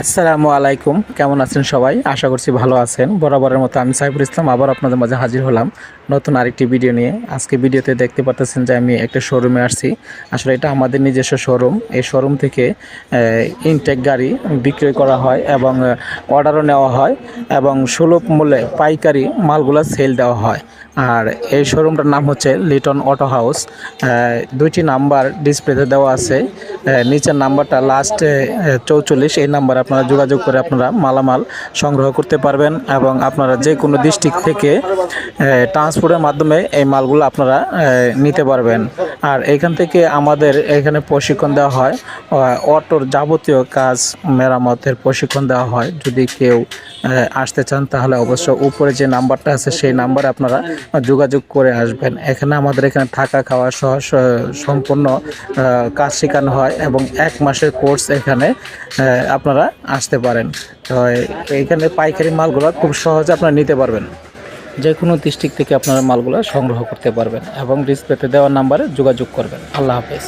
আসসালামু আলাইকুম। কেমন আছেন সবাই? আশা করছি ভালো আছেন। বরাবরের মতো আমি সাইফুল ইসলাম আবার আপনাদের মাঝে হাজির হলাম নতুন আরেকটি ভিডিও নিয়ে। আজকে ভিডিওতে দেখতে পাচ্ছেন যে আমি একটা শোরুমে আসছি। আসলে এটা আমাদের নিজস্ব শোরুম এই শোরুম থেকে ইনটেক গাড়ি বিক্রয় করা হয় এবং অর্ডারও নেওয়া হয় এবং সুলভ মূল্যে পাইকারি মালগুলো সেল দেওয়া হয়। আর এই শোরুমটার নাম হচ্ছে লিটন অটো হাউস দুইটি নাম্বার ডিসপ্লেতে দেওয়া আছে। নিচের নাম্বারটা লাস্ট চৌচল্লিশ। এই নাম্বারে আপনারা যোগাযোগ করে আপনারা মালামাল সংগ্রহ করতে পারবেন এবং আপনারা যে কোনো ডিস্ট্রিক্ট থেকে ট্রান্সপোর্টের মাধ্যমে এই মালগুলো আপনারা নিতে পারবেন। আর এখান থেকে আমাদের এখানে প্রশিক্ষণ দেওয়া হয়। অটোর যাবতীয় কাজ মেরামতের প্রশিক্ষণ দেওয়া হয়। যদি কেউ আসতে চান তাহলে অবশ্য উপরে যে নাম্বারটা আছে সেই নাম্বারে আপনারা যোগাযোগ করে আসবেন। এখানে আমাদের এখানে থাকা খাওয়া সহ সম্পূর্ণ কাজ শেখানো হয়। এবং এক মাসের কোর্স এখানে আপনারা আসতে পারেন। তো এখানে পাইকারি মালগুলো খুব সহজে আপনারা নিতে পারবেন। যে কোনো ডিস্ট্রিক্ট থেকে আপনারা মালগুলো সংগ্রহ করতে পারবেন এবং ডিসপ্লেতে দেওয়ার নাম্বারে যোগাযোগ করবেন। আল্লাহ হাফেজ।